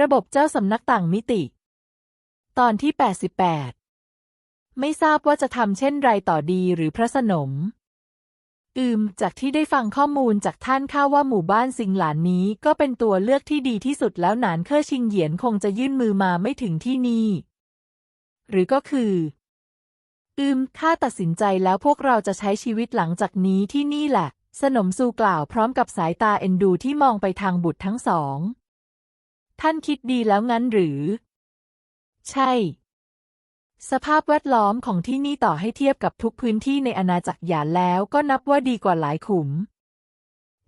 ระบบเจ้าสำนักต่างมิติ ตอนที่ 88 ไม่ทราบว่าจะทำเช่นไรต่อดีหรือพระสนม อืม จากที่ได้ฟังข้อมูลจากท่านข้าว่าหมู่บ้านสิงหลานนี้ก็เป็นตัวเลือกที่ดีที่สุดแล้วหนานเคอชิงเหยียนคงจะยื่นมือมาไม่ถึงที่นี่ หรือก็คือ อืมข้าตัดสินใจแล้วพวกเราจะใช้ชีวิตหลังจากนี้ที่นี่แหละ สนมสูกล่าวพร้อมกับสายตาเอ็นดูที่มองไปทางบุตรทั้งสอง ท่านคิดดีแล้วงั้นหรือ ใช่ สภาพแวดล้อมของที่นี่ต่อให้เทียบกับทุกพื้นที่ในอาณาจักรหยานแล้วก็นับว่าดีกว่าหลายขุม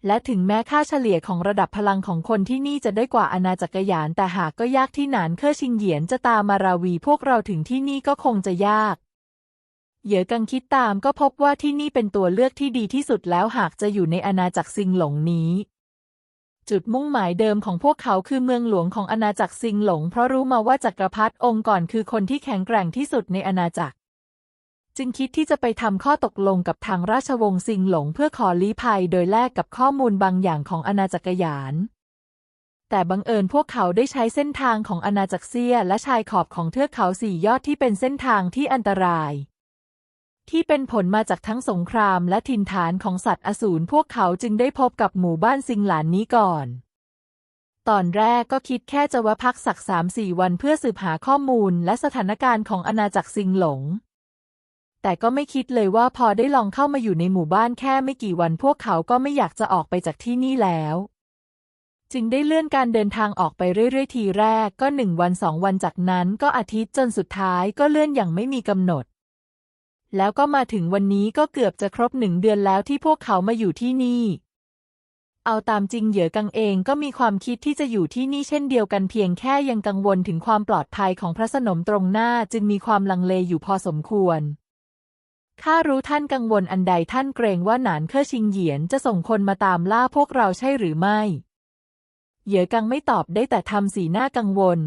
และถึงแม้ค่าเฉลี่ยของระดับพลังของคนที่นี่จะได้กว่าอาณาจักรหยานแต่หากก็ยากที่หนานเคอชิงเหยียนจะตามมาราวีพวกเราถึงที่นี่ก็คงจะยากเหยอกังคิดตามก็พบว่าที่นี่เป็นตัวเลือกที่ดีที่สุดแล้วหากจะอยู่ในอาณาจักรซิงหลงนี้ จุดมุ่งหมายเดิมของพวกเขาคือเมืองหลวงของอาณาจักรซิงหลง เพราะรู้มาว่าจักรพรรดิองค์ก่อนคือคนที่แข็งแกร่งที่สุดในอาณาจักร จึงคิดที่จะไปทำข้อตกลงกับทางราชวงศ์ซิงหลง เพื่อขอลี้ภัยโดยแลกกับข้อมูลบางอย่างของอาณาจักรยาน แต่บังเอิญพวกเขาได้ใช้เส้นทางของอาณาจักรเซียและชายขอบของเทือกเขาสี่ยอดที่เป็นเส้นทางที่อันตราย ที่เป็นผลมาจากทั้งสงครามและถิ่นฐานของสัตว์อสูรพวกเขาจึงได้พบกับหมู่บ้านซิงหลานนี้ก่อน ตอนแรกก็คิดแค่จะวะพักสักสามสี่วันเพื่อสืบหาข้อมูลและสถานการณ์ของอาณาจักรซิงหลง แต่ก็ไม่คิดเลยว่าพอได้ลองเข้ามาอยู่ในหมู่บ้านแค่ไม่กี่วันพวกเขาก็ไม่อยากจะออกไปจากที่นี่แล้วจึงได้เลื่อนการเดินทางออกไปเรื่อย ๆ ทีแรกก็หนึ่งวันสองวันจากนั้นก็อาทิตย์จนสุดท้ายก็เลื่อนอย่างไม่มีกำหนด แล้วก็มาถึงวันนี้ก็เกือบจะครบหนึ่งเดือนแล้วที่พวกเขามาอยู่ที่นี่ เอาตามจริงเหยอกังเองก็มีความคิดที่จะอยู่ที่นี่เช่นเดียวกันเพียงแค่ยังกังวลถึงความปลอดภัยของพระสนมตรงหน้าจึงมีความลังเลอยู่พอสมควร ข้ารู้ท่านกังวลอันใดท่านเกรงว่าหนานเคอชิงเหยียนจะส่งคนมาตามล่าพวกเราใช่หรือไม่ เหยอกังไม่ตอบได้แต่ทำสีหน้ากังวล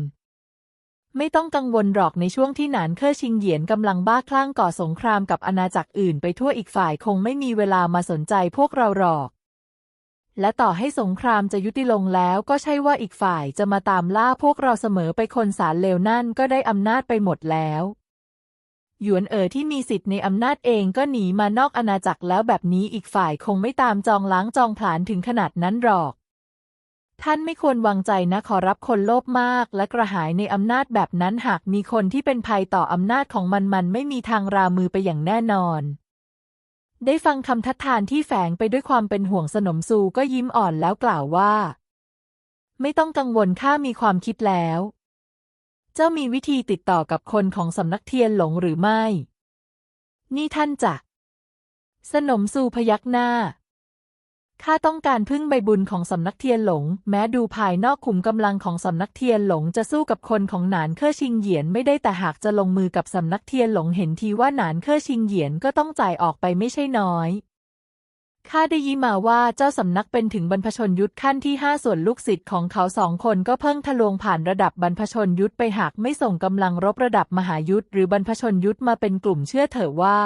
ไม่ต้องกังวลหรอกในช่วงที่หนานเคอชิงเหยียนกำลังบ้าคลั่งก่อสงครามกับอาณาจักรอื่นไปทั่วอีกฝ่ายคงไม่มีเวลามาสนใจพวกเราหรอก และต่อให้สงครามจะยุติลงแล้วก็ใช่ว่าอีกฝ่ายจะมาตามล่าพวกเราเสมอไปคนสารเลวนั่นก็ได้อำนาจไปหมดแล้วหยวนเอ๋อที่มีสิทธิ์ในอำนาจเองก็หนีมานอกอาณาจักรแล้วแบบนี้อีกฝ่ายคงไม่ตามจองล้างจองผลาญถึงขนาดนั้นหรอก ท่านไม่ควรวางใจนะขอรับคนโลภมาก และกระหายในอำนาจแบบนั้นหากมีคนที่เป็นภัยต่ออำนาจของมันมันไม่มีทางรามือไปอย่างแน่นอน ได้ฟังคำทัดทานที่แฝงไปด้วยความเป็นห่วงสนมซูก็ยิ้มอ่อนแล้วกล่าวว่า ไม่ต้องกังวลข้ามีความคิดแล้ว เจ้ามีวิธีติดต่อกับคนของสำนักเทียนหลงหรือไม่ นี่ท่านจะสนมซูพยักหน้า ข้าต้องการพึ่งใบบุญของสำนักเทียนหลง แม้ดูภายนอกขุมกำลังของสำนักเทียนหลงจะสู้กับคนของหนานเคอชิงเหยียนไม่ได้แต่หากจะลงมือกับสำนักเทียนหลงเห็นทีว่าหนานเคอชิงเหยียนก็ต้องจ่ายออกไปไม่ใช่น้อยข้าได้ยินมาว่าเจ้าสำนักเป็นถึงบรรพชนยุทธขั้นที่ห้าส่วนลูกศิษย์ของเขาสองคนก็เพิ่งทะลวงผ่านระดับบรรพชนยุทธไปหากไม่ส่งกำลังรบระดับมหายุทธหรือบรรพชนยุทธมาเป็นกลุ่มเชื่อเถอะว่า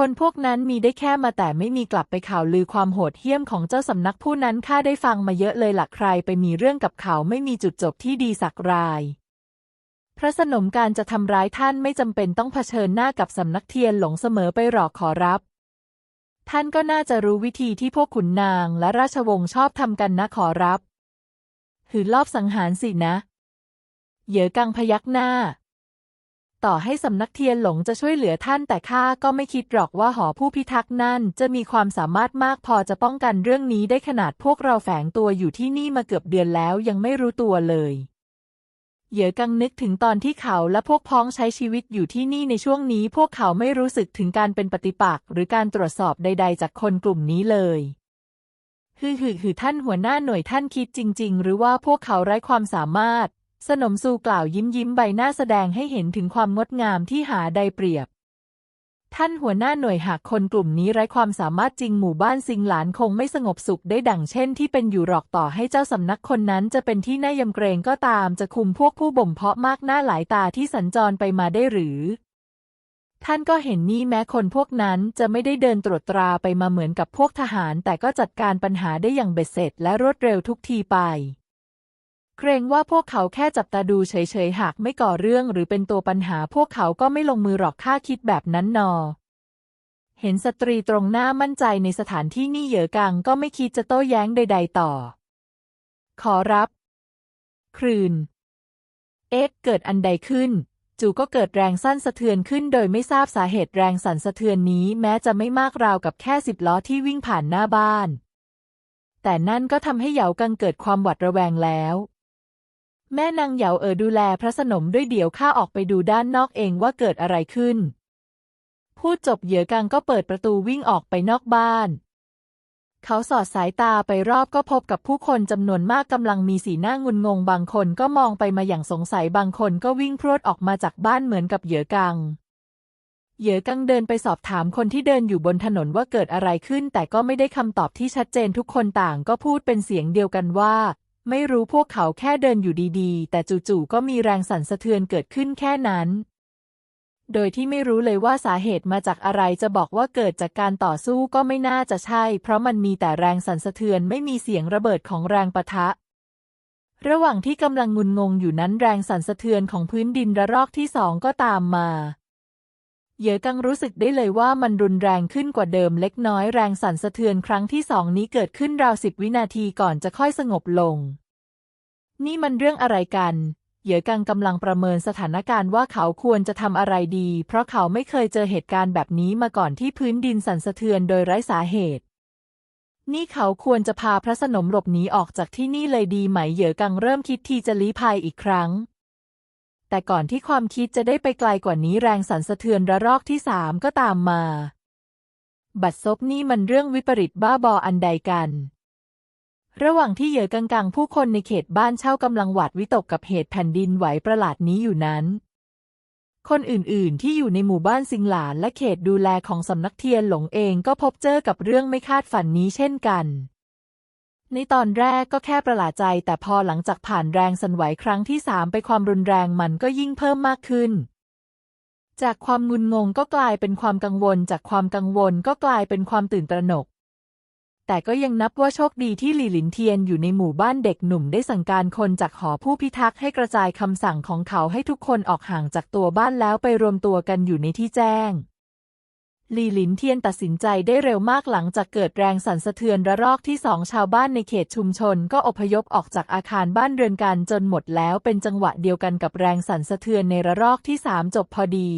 คนพวกนั้นมีได้แค่มาแต่ไม่มีกลับไปข่าวลือความโหดเหี้ยมของเจ้าสำนักผู้นั้นข้าได้ฟังมาเยอะเลยหลักใครไปมีเรื่องกับเขาไม่มีจุดจบที่ดีสักราย พระสนมการจะทำร้ายท่านไม่จำเป็นต้องเผชิญหน้ากับสำนักเทียนหลงเสมอไปหรอกขอรับ ท่านก็น่าจะรู้วิธีที่พวกขุนนางและราชวงศ์ชอบทำกันนะขอรับ หือลอบสังหารสินะ เหยอกังพยักหน้า ต่อให้สำนักเทียนหลงจะช่วยเหลือท่านแต่ข้าก็ไม่คิดหรอกว่าหอผู้พิทักษ์นั่น จะมีความสามารถมากพอจะป้องกันเรื่องนี้ได้ขนาดพวกเราแฝงตัวอยู่ที่นี่มาเกือบเดือนแล้วยังไม่รู้ตัวเลยเหยื่อกังนึกถึงตอนที่เขาและพวกพ้องใช้ชีวิตอยู่ที่นี่ในช่วงนี้พวกเขาไม่รู้สึกถึงการเป็นปฏิปักษ์หรือการตรวจสอบใด ๆ จากคนกลุ่มนี้เลยฮือฮือฮือท่านหัวหน้าหน่วยท่านคิดจริง ๆ หรือว่าพวกเขาไร้ความสามารถ สนมซูกล่าวยิ้มยิ้มใบหน้าแสดงให้เห็นถึงความงดงามที่หาใดเปรียบ ท่านหัวหน้าหน่วยหากคนกลุ่มนี้ไร้ความสามารถจริงหมู่บ้านซิงหลานคงไม่สงบสุขได้ดังเช่นที่เป็นอยู่หรอกต่อให้เจ้าสำนักคนนั้นจะเป็นที่น่ายำเกรงก็ตามจะคุมพวกผู้บ่มเพาะมากหน้าหลายตาที่สัญจรไปมาได้หรือ ท่านก็เห็นนี่แม้คนพวกนั้นจะไม่ได้เดินตรวจตราไปมาเหมือนกับพวกทหาร แต่ก็จัดการปัญหาได้อย่างเบ็ดเสร็จและรวดเร็วทุกทีไป เกรงว่าพวกเขาแค่จับตาดูเฉยๆ หากไม่ก่อเรื่องหรือเป็นตัวปัญหาพวกเขาก็ไม่ลงมือหรอกข้าคิดแบบนั้นนอ เห็นสตรีตรงหน้ามั่นใจในสถานที่นี่เหยอกังก็ไม่คิดจะโต้แย้งใดๆต่อ ขอรับ ครืน เอ๊ะเกิดอันใดขึ้น จู่ก็เกิดแรงสั่นสะเทือนขึ้นโดยไม่ทราบสาเหตุแรงสั่นสะเทือนนี้แม้จะไม่มากราวกับแค่สิบล้อที่วิ่งผ่านหน้าบ้าน แต่นั่นก็ทำให้เหยากังเกิดความหวาดระแวงแล้ว แม่นางเหยาเอ๋อดูแลพระสนมด้วยเดี๋ยวข้าออกไปดูด้านนอกเองว่าเกิดอะไรขึ้น พูดจบเหยือกังก็เปิดประตูวิ่งออกไปนอกบ้าน เขาสอดสายตาไปรอบก็พบกับผู้คนจำนวนมากกำลังมีสีหน้างุนงง บางคนก็มองไปมาอย่างสงสัยบางคนก็วิ่งพรวดออกมาจากบ้านเหมือนกับเหยือกัง เหยือกังเดินไปสอบถามคนที่เดินอยู่บนถนนว่าเกิดอะไรขึ้น แต่ก็ไม่ได้คำตอบที่ชัดเจนทุกคนต่างก็พูดเป็นเสียงเดียวกันว่า ไม่รู้พวกเขาแค่เดินอยู่ดีๆ แต่จู่ๆก็มีแรงสั่นสะเทือนเกิดขึ้นแค่นั้น โดยที่ไม่รู้เลยว่าสาเหตุมาจากอะไรจะบอกว่าเกิดจากการต่อสู้ก็ไม่น่าจะใช่ เพราะมันมีแต่แรงสั่นสะเทือนไม่มีเสียงระเบิดของแรงปะทะ ระหว่างที่กำลังงุนงงอยู่นั้นแรงสั่นสะเทือนของพื้นดินระลอกที่สองก็ตามมา เยอกังรู้สึกได้เลยว่ามันรุนแรงขึ้นกว่าเดิมเล็กน้อยแรงสั่นสะเทือนครั้งที่สองนี้เกิดขึ้นราวสิบวินาทีก่อนจะค่อยสงบลง นี่มันเรื่องอะไรกัน เยอกังกำลังประเมินสถานการณ์ว่าเขาควรจะทำอะไรดี เพราะเขาไม่เคยเจอเหตุการณ์แบบนี้มาก่อนที่พื้นดินสั่นสะเทือนโดยไร้สาเหตุนี่เขาควรจะพาพระสนมหลบหนีออกจากที่นี่เลยดีไหมเหยอกังเริ่มคิดที่จะลี้ภัยอีกครั้ง แต่ก่อนที่ความคิดจะได้ไปไกลกว่านี้แรงสั่นสะเทือนระลอกที่สามก็ตามมา บัดซบนี่มันเรื่องวิปริตบ้าบออันใดกัน ระหว่างที่เหยื่อกังกังผู้คนในเขตบ้านเช่ากำลังหวาดวิตกกับเหตุแผ่นดินไหวประหลาดนี้อยู่นั้น คนอื่นๆ ที่อยู่ในหมู่บ้านซิงหลานและเขตดูแลของสำนักเทียนหลงเองก็พบเจอกับเรื่องไม่คาดฝันนี้เช่นกัน ในตอนแรกก็แค่ประหลาดใจแต่พอหลังจากผ่านแรงสั่นไหวครั้งที่สามไปความรุนแรงมันก็ยิ่งเพิ่มมากขึ้น จากความงุนงงก็กลายเป็นความกังวล จากความกังวลก็กลายเป็นความตื่นตระหนก แต่ก็ยังนับว่าโชคดีที่หลี่หลินเทียนอยู่ในหมู่บ้านเด็กหนุ่มได้สั่งการคนจากหอผู้พิทักษ์ให้กระจายคำสั่งของเขาให้ทุกคนออกห่างจากตัวบ้านแล้วไปรวมตัวกันอยู่ในที่แจ้ง ลีหลินเทียนตัดสินใจได้เร็วมากหลังจากเกิดแรงสั่นสะเทือนระลอกที่สองชาวบ้านในเขตชุมชนก็อพยพออกจากอาคารบ้านเรือนกันจนหมดแล้วเป็นจังหวะเดียวกันกับแรงสั่นสะเทือนในระลอกที่สามจบพอดี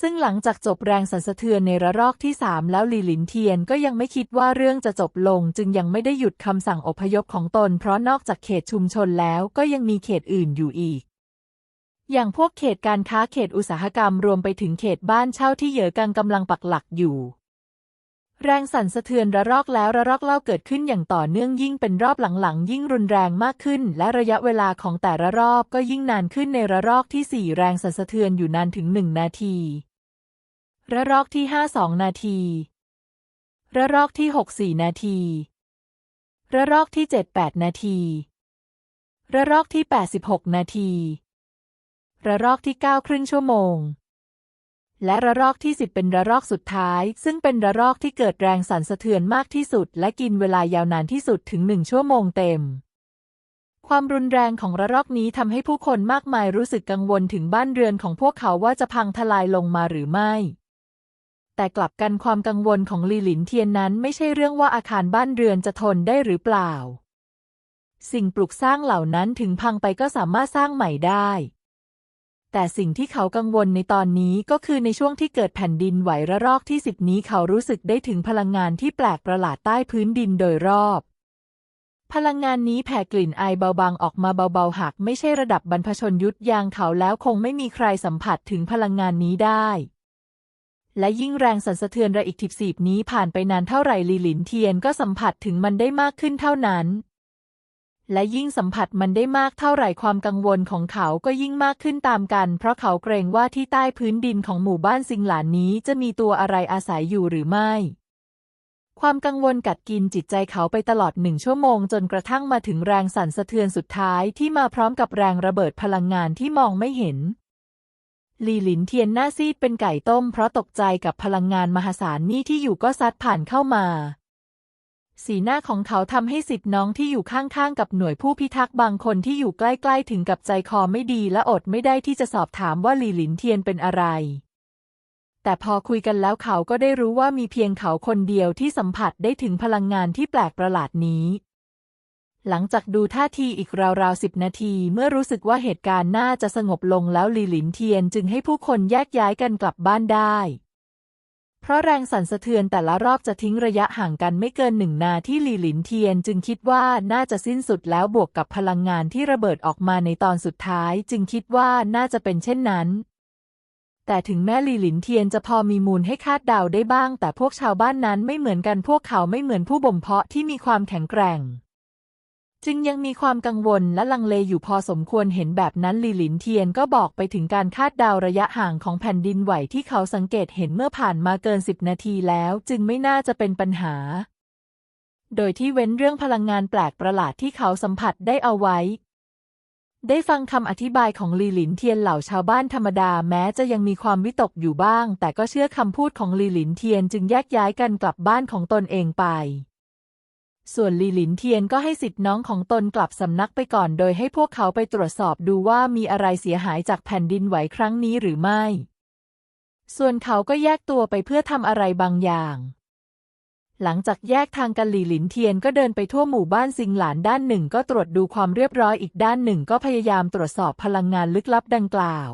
ซึ่งหลังจากจบแรงสั่นสะเทือนในระลอกที่สามแล้วลีหลินเทียนก็ยังไม่คิดว่าเรื่องจะจบลง จึงยังไม่ได้หยุดคำสั่งอพยพของตน เพราะนอกจากเขตชุมชนแล้วก็ยังมีเขตอื่นอยู่อีก อย่างพวกเขตการค้าเขตอุตสาหกรรมรวมไปถึงเขตบ้านเช่าที่เหยอกังกำลังปักหลักอยู่ แรงสั่นสะเทือนระลอกแล้วระลอกเล่าเกิดขึ้นอย่างต่อเนื่องยิ่งเป็นรอบหลังๆ ยิ่งรุนแรงมากขึ้น และระยะเวลาของแต่ละรอบก็ยิ่งนานขึ้นในระลอกที่สี่แรงสั่นสะเทือนอยู่นานถึงหนึ่งนาที ระลอกที่ห้าสองนาที ระลอกที่หกสี่นาที ระลอกที่เจ็ดแปดนาที ระลอกที่แปดสิบหกนาที ระลอกที่เก้าครึ่งชั่วโมง และระลอกที่สิบเป็นระลอกสุดท้าย ซึ่งเป็นระลอกที่เกิดแรงสั่นสะเทือนมากที่สุด และกินเวลายาวนานที่สุดถึงหนึ่งชั่วโมงเต็ม ความรุนแรงของระลอกนี้ทำให้ผู้คนมากมายรู้สึกกังวลถึงบ้านเรือนของพวกเขาว่าจะพังทลายลงมาหรือไม่แต่กลับกันความกังวลของลีหลินเทียนนั้นไม่ใช่เรื่องว่าอาคารบ้านเรือนจะทนได้หรือเปล่า สิ่งปลูกสร้างเหล่านั้นถึงพังไปก็สามารถสร้างใหม่ได้ แต่สิ่งที่เขากังวลในตอนนี้ก็คือในช่วงที่เกิดแผ่นดินไหวระลอกที่สิบนี้เขารู้สึกได้ถึงพลังงานที่แปลกประหลาดใต้พื้นดินโดยรอบ พลังงานนี้แผ่กลิ่นไอเบาบางออกมาเบาๆหากไม่ใช่ระดับบรรพชนยุทธยางเขาแล้วคงไม่มีใครสัมผัสถึงพลังงานนี้ได้ และยิ่งแรงสั่นสะเทือนระอีกทิบสีบนี้ผ่านไปนานเท่าไหร่ลีหลินเทียนก็สัมผัสถึงมันได้มากขึ้นเท่านั้น และยิ่งสัมผัสมันได้มากเท่าไหร่ความกังวลของเขาก็ยิ่งมากขึ้นตามกัน เพราะเขาเกรงว่าที่ใต้พื้นดินของหมู่บ้านซิงหลานนี้จะมีตัวอะไรอาศัยอยู่หรือไม่ ความกังวลกัดกินจิตใจเขาไปตลอดหนึ่งชั่วโมงจนกระทั่งมาถึงแรงสั่นสะเทือนสุดท้ายที่มาพร้อมกับแรงระเบิดพลังงานที่มองไม่เห็นหลีหลินเทียนหน้าซีดเป็นไก่ต้มเพราะตกใจกับพลังงานมหาศาลนี่ที่อยู่ก็ซัดผ่านเข้ามา สีหน้าของเขาทำให้สิทธิ์น้องที่อยู่ข้างๆกับหน่วยผู้พิทักษ์บางคนที่อยู่ใกล้ๆถึงกับใจคอไม่ดีและอดไม่ได้ที่จะสอบถามว่าหลี่หลินเทียนเป็นอะไร แต่พอคุยกันแล้วเขาก็ได้รู้ว่ามีเพียงเขาคนเดียวที่สัมผัสได้ถึงพลังงานที่แปลกประหลาดนี้ หลังจากดูท่าทีอีกราวๆสิบนาทีเมื่อรู้สึกว่าเหตุการณ์น่าจะสงบลงแล้วหลี่หลินเทียนจึงให้ผู้คนแยกย้ายกันกลับบ้านได้ เพราะแรงสั่นสะเทือนแต่ละรอบจะทิ้งระยะห่างกันไม่เกินหนึ่งนาที่หลีหลินเทียน จึงคิดว่าน่าจะสิ้นสุดแล้วบวกกับพลังงานที่ระเบิดออกมาในตอนสุดท้าย จึงคิดว่าน่าจะเป็นเช่นนั้นแต่ถึงแม้ลีหลินเทียนจะพอมีมูลให้คาดเดาได้บ้าง แต่พวกชาวบ้านนั้นไม่เหมือนกันพวกเขาไม่เหมือนผู้บ่มเพาะที่มีความแข็งแกร่ง จึงยังมีความกังวลและลังเลอยู่พอสมควรเห็นแบบนั้นลีหลินเทียนก็บอกไปถึงการคาดเดาระยะห่างของแผ่นดินไหวที่เขาสังเกตเห็นเมื่อผ่านมาเกินสิบนาทีแล้ว จึงไม่น่าจะเป็นปัญหา โดยที่เว้นเรื่องพลังงานแปลกประหลาดที่เขาสัมผัสได้เอาไว้ ได้ฟังคำอธิบายของลีหลินเทียนเหล่าชาวบ้านธรรมดาแม้จะยังมีความวิตกอยู่บ้าง แต่ก็เชื่อคำพูดของลีหลินเทียนจึงแยกย้ายกันกลับบ้านของตนเองไป ส่วนลีหลินเทียนก็ให้สิทธิ์น้องของตนกลับสำนักไปก่อนโดยให้พวกเขาไปตรวจสอบดูว่ามีอะไรเสียหายจากแผ่นดินไหวครั้งนี้หรือไม่ ส่วนเขาก็แยกตัวไปเพื่อทำอะไรบางอย่าง หลังจากแยกทางกันหลี่หลินเทียนก็เดินไปทั่วหมู่บ้านซิงหลานด้านหนึ่งก็ตรวจดูความเรียบร้อยอีกด้านหนึ่งก็พยายามตรวจสอบพลังงานลึกลับดังกล่าว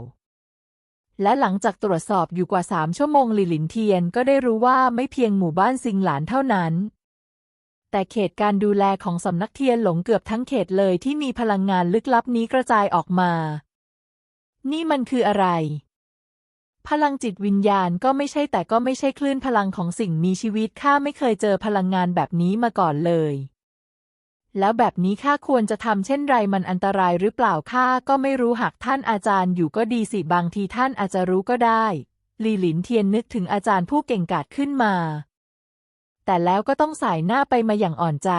และหลังจากตรวจสอบอยู่กว่าสามชั่วโมงหลี่หลินเทียนก็ได้รู้ว่าไม่เพียงหมู่บ้านซิงหลานเท่านั้น แต่เขตการดูแลของสำนักเทียนหลงเกือบทั้งเขตเลยที่มีพลังงานลึกลับนี้กระจายออกมา นี่มันคืออะไร พลังจิตวิญญาณก็ไม่ใช่แต่ก็ไม่ใช่คลื่นพลังของสิ่งมีชีวิตข้าไม่เคยเจอพลังงานแบบนี้มาก่อนเลยแล้วแบบนี้ข้าควรจะทำเช่นไรมันอันตรายหรือเปล่าข้าก็ไม่รู้หากท่านอาจารย์อยู่ก็ดีสิบางทีท่านอาจจะรู้ก็ได้ ลีหลินเทียนนึกถึงอาจารย์ผู้เก่งกาจขึ้นมา แต่แล้วก็ต้องสายหน้าไปมาอย่างอ่อนใจ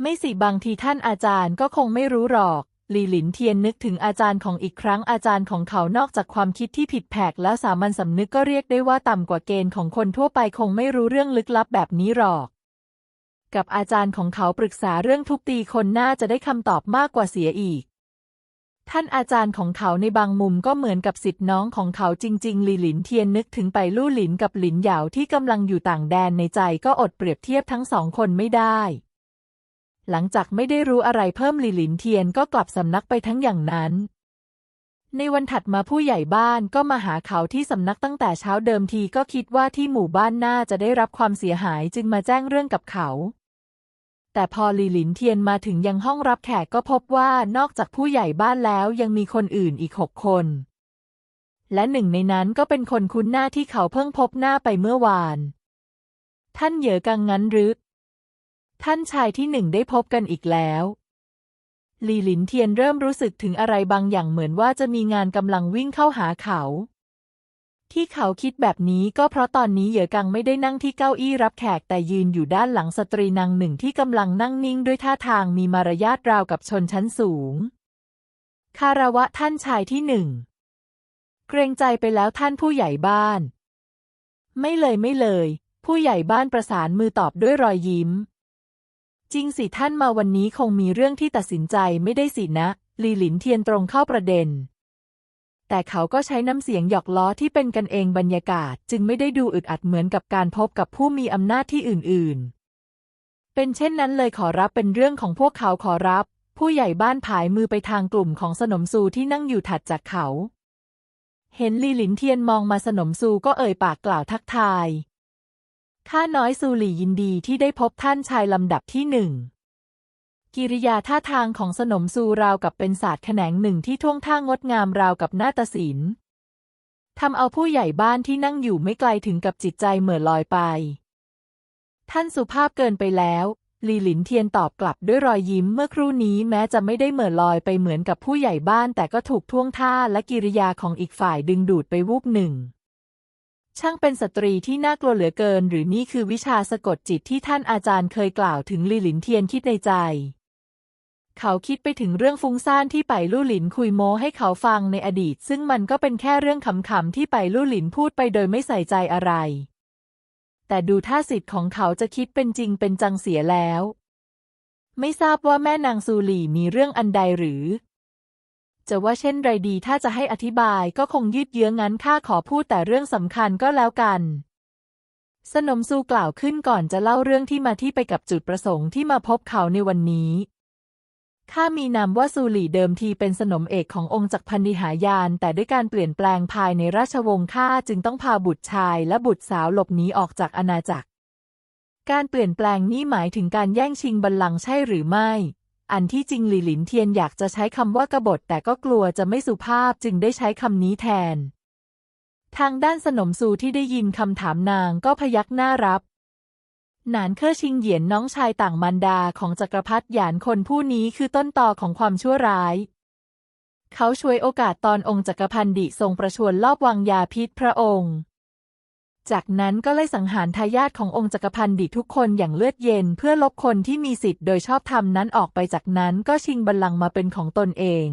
ไม่สิบางทีท่านอาจารย์ก็คงไม่รู้หรอกหลีหลินเทียนนึกถึงอาจารย์ของอีกครั้งอาจารย์ของเขานอกจากความคิดที่ผิดแผกแล้วสามัญสำนึกก็เรียกได้ว่าต่ำกว่าเกณฑ์ของคนทั่วไปคงไม่รู้เรื่องลึกลับแบบนี้หรอก กับอาจารย์ของเขาปรึกษาเรื่องทุบตีคนน่าจะได้คำตอบมากกว่าเสียอีก ท่านอาจารย์ของเขาในบางมุมก็เหมือนกับสิทธิ์น้องของเขาจริงๆลีหลินเทียนนึกถึงไปลู่หลินกับหลินหยาวที่กำลังอยู่ต่างแดนในใจก็อดเปรียบเทียบทั้งสองคนไม่ได้ หลังจากไม่ได้รู้อะไรเพิ่มหลี่หลินเทียนก็กลับสำนักไปทั้งอย่างนั้น ในวันถัดมาผู้ใหญ่บ้านก็มาหาเขาที่สำนักตั้งแต่เช้าเดิมทีก็คิดว่าที่หมู่บ้านน่าจะได้รับความเสียหายจึงมาแจ้งเรื่องกับเขา แต่พอหลี่หลินเทียนมาถึงยังห้องรับแขกก็พบว่านอกจากผู้ใหญ่บ้านแล้วยังมีคนอื่นอีกหกคน และหนึ่งในนั้นก็เป็นคนคุ้นหน้าที่เขาเพิ่งพบหน้าไปเมื่อวาน ท่านเหยอกังงั้นหรือท่านชายที่หนึ่งได้พบกันอีกแล้วลีหลินเทียนเริ่มรู้สึกถึงอะไรบางอย่างเหมือนว่าจะมีงานกำลังวิ่งเข้าหาเขา ที่เขาคิดแบบนี้ก็เพราะตอนนี้เหยอกังไม่ได้นั่งที่เก้าอี้รับแขกแต่ยืนอยู่ด้านหลังสตรีนางหนึ่งที่กำลังนั่งนิ่งด้วยท่าทางมีมารยาทราวกับชนชั้นสูง คารวะท่านชายที่หนึ่ง เกรงใจไปแล้วท่านผู้ใหญ่บ้าน ไม่เลยไม่เลย ผู้ใหญ่บ้านประสานมือตอบด้วยรอยยิ้ม จริงสิท่านมาวันนี้คงมีเรื่องที่ตัดสินใจไม่ได้สินะ ลีหลินเทียนตรงเข้าประเด็น แต่เขาก็ใช้น้ำเสียงหยอกล้อที่เป็นกันเองบรรยากาศ จึงไม่ได้ดูอึดอัดเหมือนกับการพบกับผู้มีอำนาจที่อื่น ๆ เป็นเช่นนั้นเลยขอรับเป็นเรื่องของพวกเขาขอรับ ผู้ใหญ่บ้านผายมือไปทางกลุ่มของสนมซูที่นั่งอยู่ถัดจากเขา เห็นลีหลินเทียนมองมาสนมซูก็เอ่ยปากกล่าวทักทายข้าน้อยซูหลี่ยินดีที่ได้พบท่านชายลำดับที่หนึ่ง กิริยาท่าทางของสนมซูราวกับเป็นศาสตร์แขนงหนึ่งที่ท่วงท่างดงามราวกับนาฏศิลป์ทำเอาผู้ใหญ่บ้านที่นั่งอยู่ไม่ไกลถึงกับจิตใจเหม่อลอยไป ท่านสุภาพเกินไปแล้วลีหลินเทียนตอบกลับด้วยรอยยิ้มเมื่อครู่นี้แม้จะไม่ได้เหม่อลอยไปเหมือนกับผู้ใหญ่บ้านแต่ก็ถูกท่วงท่าและกิริยาของอีกฝ่ายดึงดูดไปวูบหนึ่ง ช่างเป็นสตรีที่น่ากลัวเหลือเกิน หรือนี่คือวิชาสะกดจิตที่ท่านอาจารย์เคยกล่าวถึงลีหลินเทียนคิดในใจ เขาคิดไปถึงเรื่องฟุ้งซ่านที่ไปลู่หลินคุยโม้ให้เขาฟังในอดีต ซึ่งมันก็เป็นแค่เรื่องขำๆที่ไปลู่หลินพูดไปโดยไม่ใส่ใจอะไร แต่ดูท่าสิทธิ์ของเขาจะคิดเป็นจริงเป็นจังเสียแล้ว ไม่ทราบว่าแม่นางซูหลี่มีเรื่องอันใดหรือ จะว่าเช่นไรดีถ้าจะให้อธิบายก็คงยืดเยื้องั้นข้าขอพูดแต่เรื่องสำคัญก็แล้วกันสนมซูกล่าวขึ้นก่อนจะเล่าเรื่องที่มาที่ไปกับจุดประสงค์ที่มาพบเขาในวันนี้ ข้ามีนามว่าซูหลี่เดิมทีเป็นสนมเอกขององค์จักรพันธิหายาน แต่ด้วยการเปลี่ยนแปลงภายในราชวงศ์ข้าจึงต้องพาบุตรชายและบุตรสาวหลบหนีออกจากอาณาจักร การเปลี่ยนแปลงนี้หมายถึงการแย่งชิงบัลลังก์ใช่หรือไม่ อันที่จริงหลี่หลินเทียนอยากจะใช้คำว่ากบฏแต่ก็กลัวจะไม่สุภาพจึงได้ใช้คำนี้แทน ทางด้านสนมซูที่ได้ยินคำถามนางก็พยักหน้ารับ หนานเคอชิงเหยียนน้องชายต่างมารดาของจักรพรรดิหยานคนผู้นี้คือต้นตอของความชั่วร้าย เขาช่วยโอกาสตอนองค์จักรพันดิทรงประชวรลอบวางยาพิษพระองค์ จากนั้นก็ไล่สังหารทายาทขององค์จักรพันดิทุกคนอย่างเลือดเย็นเพื่อลบคนที่มีสิทธิ์โดยชอบธรรมนั้นออกไปจากนั้นก็ชิงบัลลังก์มาเป็นของตนเอง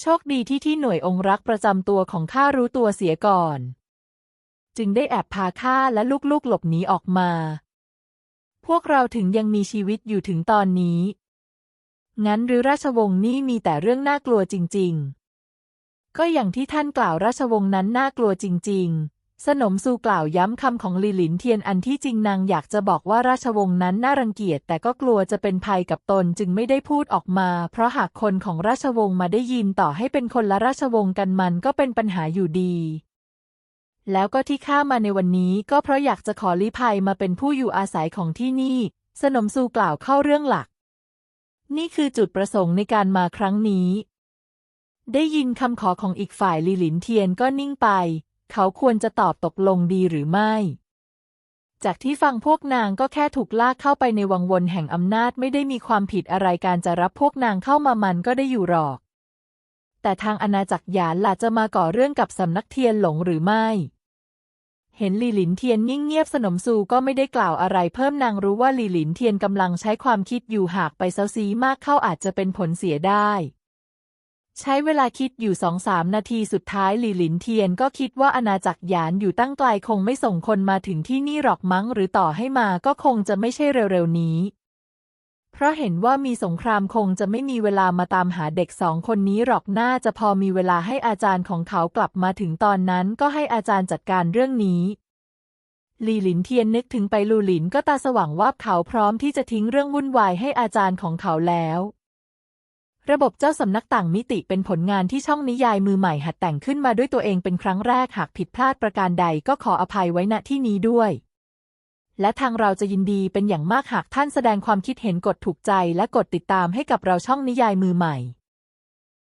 โชคดีที่ที่หน่วยองครักประจำตัวของข้ารู้ตัวเสียก่อน จึงได้แอบพาข้าและลูกๆหลบหนีออกมา พวกเราถึงยังมีชีวิตอยู่ถึงตอนนี้ งั้นหรือราชวงศ์นี่มีแต่เรื่องน่ากลัวจริง ๆ ก็อย่างที่ท่านกล่าวราชวงศ์นั้นน่ากลัวจริง ๆ สนมซูกล่าวย้ำคำของลีหลินเทียนอันที่จริงนางอยากจะบอกว่าราชวงศ์นั้นน่ารังเกียจแต่ก็กลัวจะเป็นภัยกับตนจึงไม่ได้พูดออกมา เพราะหากคนของราชวงศ์มาได้ยินต่อให้เป็นคนละราชวงศ์กันมันก็เป็นปัญหาอยู่ดี แล้วก็ที่ข้ามาในวันนี้ก็เพราะอยากจะขอลี้ภัยมาเป็นผู้อยู่อาศัยของที่นี่ สนมซูกล่าวเข้าเรื่องหลัก นี่คือจุดประสงค์ในการมาครั้งนี้ ได้ยินคำขอของอีกฝ่ายลีหลินเทียนก็นิ่งไป เขาควรจะตอบตกลงดีหรือไม่ จากที่ฟังพวกนางก็แค่ถูกลากเข้าไปในวังวนแห่งอำนาจไม่ได้มีความผิดอะไรการจะรับพวกนางเข้ามามันก็ได้อยู่หรอก แต่ทางอาณาจักรหยานล่ะจะมาก่อเรื่องกับสำนักเทียนหลงหรือไม่ เห็นหลี่หลินเทียนนิ่งเงียบสนมซูก็ไม่ได้กล่าวอะไร เพิ่มนางรู้ว่าหลี่หลินเทียนกำลังใช้ความคิดอยู่หากไปเซาซีมากเข้าอาจจะเป็นผลเสียได้ ใช้เวลาคิดอยู่สองสามนาทีสุดท้ายหลี่หลินเทียนก็คิดว่าอาณาจักรหยานอยู่ตั้งไกลคงไม่ส่งคนมาถึงที่นี่หรอกมั้ง หรือต่อให้มาก็คงจะไม่ใช่เร็วๆนี้ เพราะเห็นว่ามีสงครามคงจะไม่มีเวลามาตามหาเด็กสองคนนี้หรอกน่าจะพอมีเวลาให้อาจารย์ของเขากลับมาถึงตอนนั้นก็ให้อาจารย์จัดการเรื่องนี้ลีหลินเทียนนึกถึงไปลูหลินก็ตาสว่างว่าเขาพร้อมที่จะทิ้งเรื่องวุ่นวายให้อาจารย์ของเขาแล้ว ระบบเจ้าสำนักต่างมิติเป็นผลงานที่ช่องนิยายมือใหม่หัดแต่งขึ้นมาด้วยตัวเองเป็นครั้งแรกหากผิดพลาดประการใดก็ขออภัยไว้ณที่นี้ด้วย และทางเราจะยินดีเป็นอย่างมากหากท่านแสดงความคิดเห็นกดถูกใจและกดติดตามให้กับเราช่องนิยายมือใหม่